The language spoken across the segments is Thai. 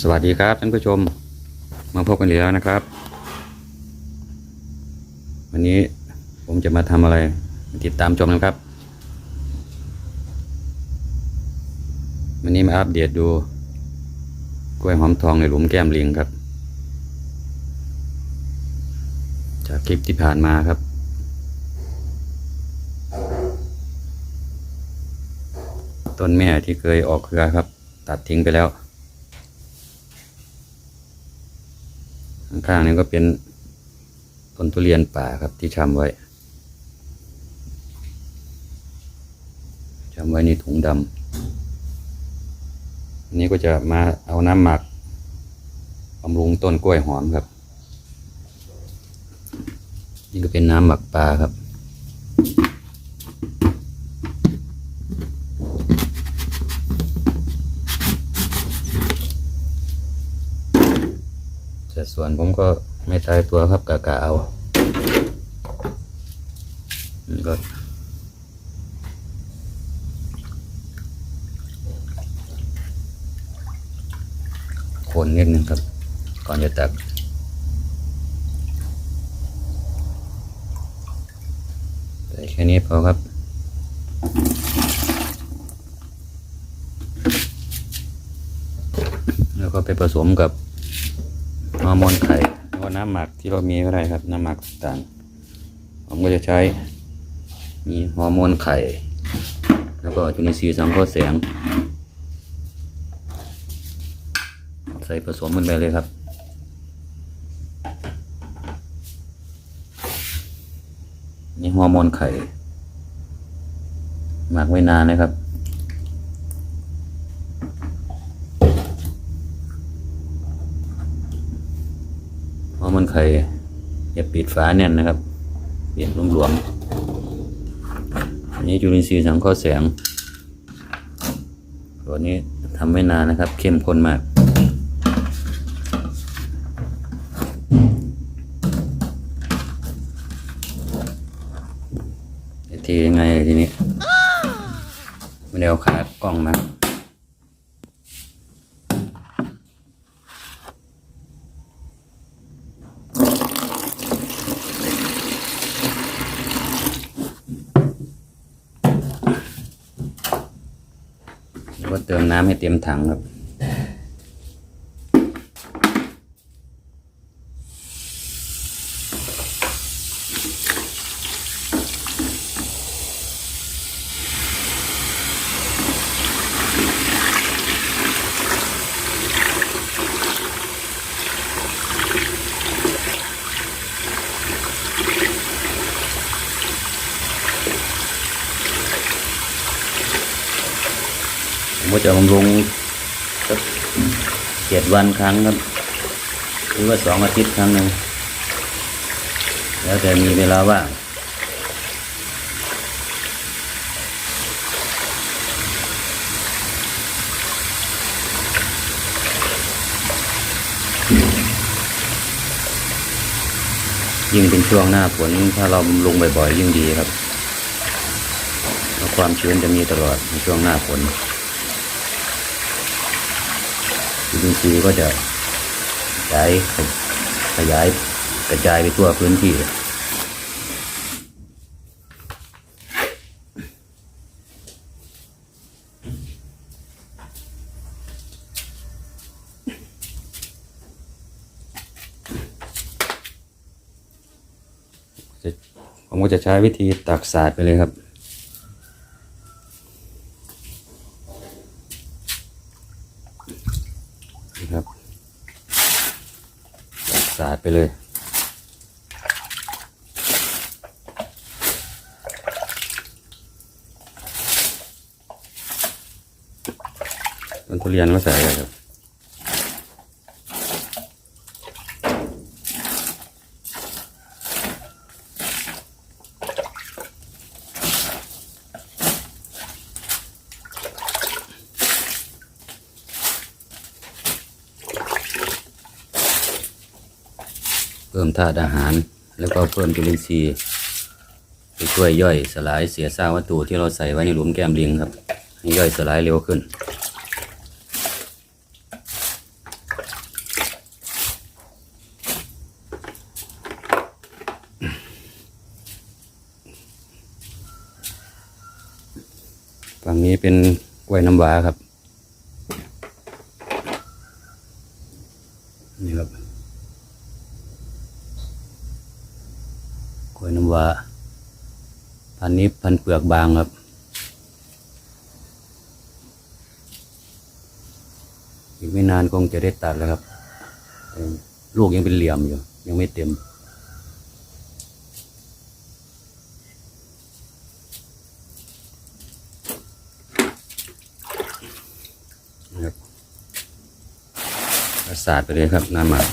สวัสดีครับท่านผู้ชมมาพบกันอีกแล้วนะครับ วันนี้ผมจะมาทำอะไร ติดตามชมนะครับ วันนี้มาอัปเดตดู กล้วยหอมทองในหลุมแก้มลิงครับ จากคลิปที่ผ่านมาครับต้นแม่ที่เคยออกเครือครับ ตัดทิ้งไปแล้ว ข้างๆนี้ก็เป็นต้นทุเรียนป่าครับที่ชำไว้ชำไว้ในถุงดำอันนี้ก็จะมาเอาน้ำหมักบำรุงต้นกล้วยหอมครับ นี่ก็เป็นน้ำหมักปลาครับ ส่วนผมก็ไม่ตายตัวครับกะกะเอานี่ก็คนนิดนึงครับ ก่อนจะตักแต่แค่นี้พอครับแล้วก็ไปผสมกับ ฮอร์โมนไข่หรือว่าน้ำหมักที่เรามีก็ได้ครับ น้ำหมักต่างผมก็จะใช้ มีฮอร์โมนไข่ แล้วก็จุลินทรีย์สังเคราะห์แสง ใส่ผสมกันไปเลยครับนี่ฮอร์โมนไข่ หมักไว้นานเลยครับ ราะมันไข่อย่าปิดฝาแน่นนะครับ เปลี่ยนหลวมๆอันนี้จุลินทรีย์สังเคราะห์แสงตัวนี้ทำไม่นานนะครับ เข้มข้นมากจะทียังไงทีนี้ไม่ได้เอาขากล้องมา แล้วก็เติม น้ำให้เต็มถังครับ ก็จะบำรุงสักเจ็ดวันครั้งครับหรือว่าสองอาทิตย์ครั้งหนึ่งแล้วแต่มีเวลาว่างยิ่งเป็นช่วงหน้าฝนถ้าเราบำรุงบ่อยๆ ยิ่งดีครับแล้วความชื้นจะมีตลอดในช่วงหน้าฝน จุลินทรีย์ก็จะขยายขยายกระจายไปทั่วพื้นที่ผมก็จะใช้วิธีตักสาดไปเลยครับตักสาด ไปเลยต้นทุเรียนก็ใส่เลยครับ พิ่มธาตุอาหาร แล้วก็เพิ่มจุลินทรีย์ไปช่วยย่อยสลายเสียซากวัตถุที่เราใส่ไว้ในหลุมแก้มลิงครับให้ย่อยสลายเร็วขึ้นฝั่งนี้เป็นกล้วยน้ำว้าครับ วยน้ำว้าพันนี้พันเปลือกบางครับ อีกไม่นานคงจะได้ตัดแล้วครับ ลูกยังเป็นเหลี่ยมอยู่ ยังไม่เต็มนะครับประสาดไปเลยครับน้ำหมัก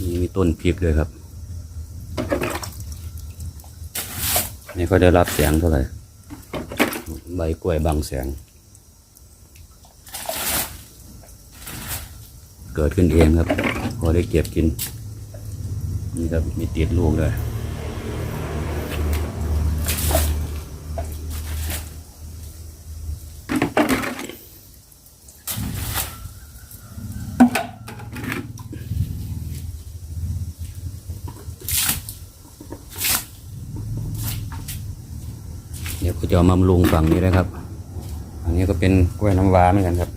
นี่มี ต้นพริกเลยครับนี่ก็ได้รับแสงเท่าไหร่ ใบกล้วยบังแสง เกิดขึ้นเองครับ พอได้เก็บกิน นี่ครับมีติดลูกเลย จะเอมาบำรุงฝั่งนี้นะครับ อันนี้ก็เป็นกล้วยน้ำว้าเหมือนกันครับ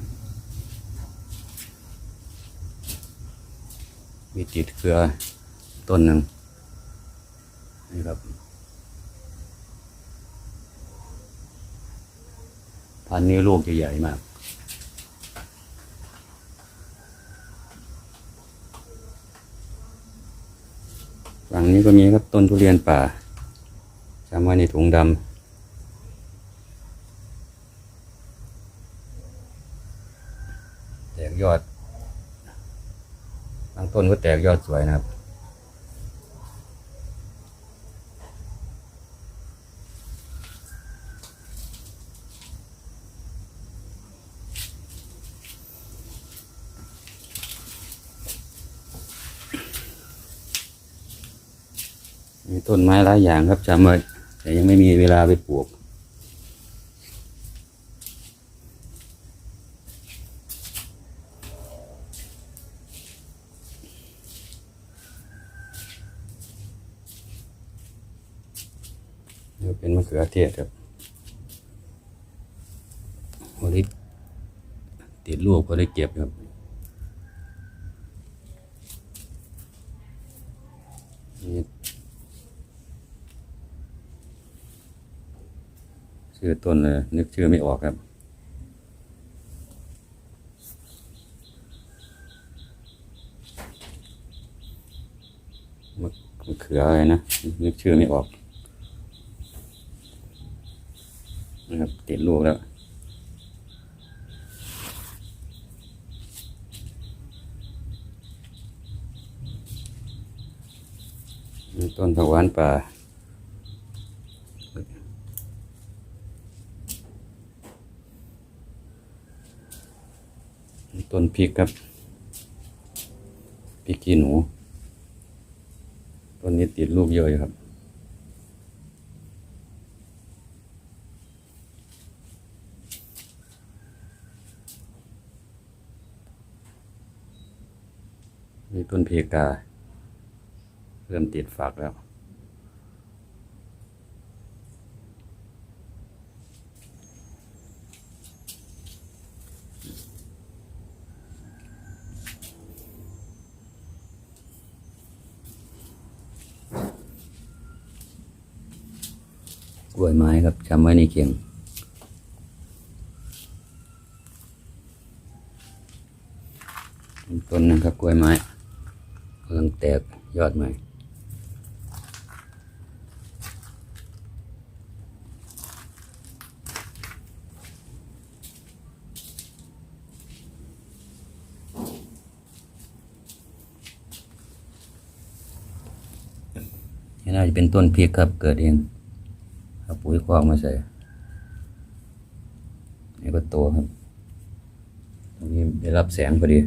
มีติดเครือต้นหนึ่งนี่ครับ พันนี้ลูกจะใหญ่มากฝั่งนี้ก็มีครับต้นทุเรียนป่าจำไว้ในถุงดำแตก ยอดบางต้นก็แตกยอดสวยนะครับ มีต้นไม้หลายอย่างครับจำไว้แต่ยังไม่มีเวลาไปปลูก นี่ เขือเทศครับพอได้ติดลูกพอได้เก็บครับนี่ชื่อต้นเลยนึกชื่อไม่ออกครับมะมะเขืออะไรนะ นึกชื่อไม่ออก นะครับติดลูกแล้วต้นผักหวานป่าต้นพริกครับพริกขี้หนู ต้นนี้ติดลูกเยอะอยู่ครับ ต้นเพกา เริ่มติดฝักแล้ว กล้วยไม้ครับจำไว้ในเขียงต้นนะครับกล้วยไม้ กำลังแตกยอดใหม่นี่น่าจะเป็นต้นพริกครับเกิดเองเอาปุ๋ยคอกมาใส่ นี่ก็โตครับ ตรงนี้ได้รับแสงพอดี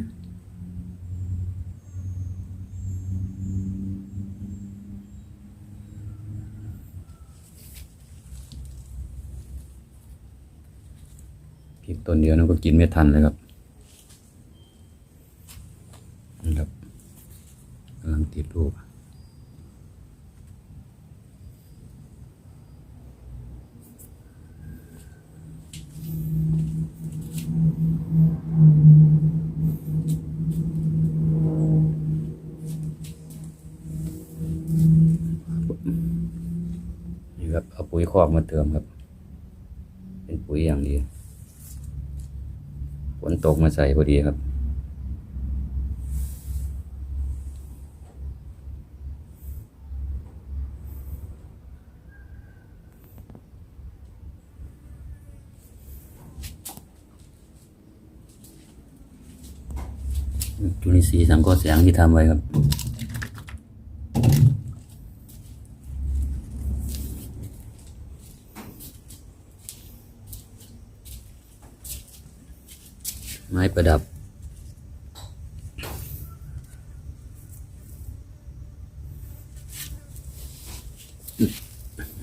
ต้นเดียวนั้นก็กินไม่ทันเลยครับนะครับกำลังติดลูกนี่ครับเอาปุ๋ยคอกมาเติมครับ เป็นปุ๋ยอย่างดี ฝนตกมาใส่พอดีครับ จุลินทรีย์สังเคราะห์แสงที่ทำไว้ครับ ไม้ประดับ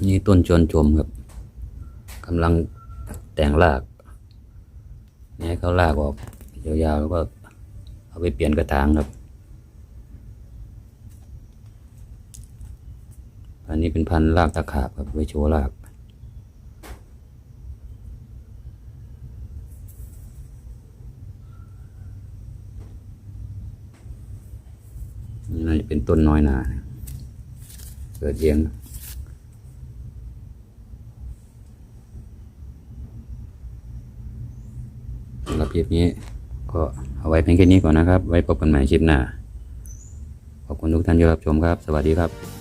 นี่ต้นชวนชมครับกำลังแต่งรากนี่เขารากออกยาวๆแล้วก็เอาไปเปลี่ยนกระถางครับอันนี้เป็นพันธุ์รากตะขาบครับไว้โชว์ราก นี่น่าจะเป็นต้นน้อยนาเกิดเองสำหรับคลิปนี้ก็เอาไว้เพียงแค่นี้ก่อนนะครับ ไว้พบกันใหม่คลิปหน้า ขอบคุณทุกท่านที่รับชมครับ สวัสดีครับ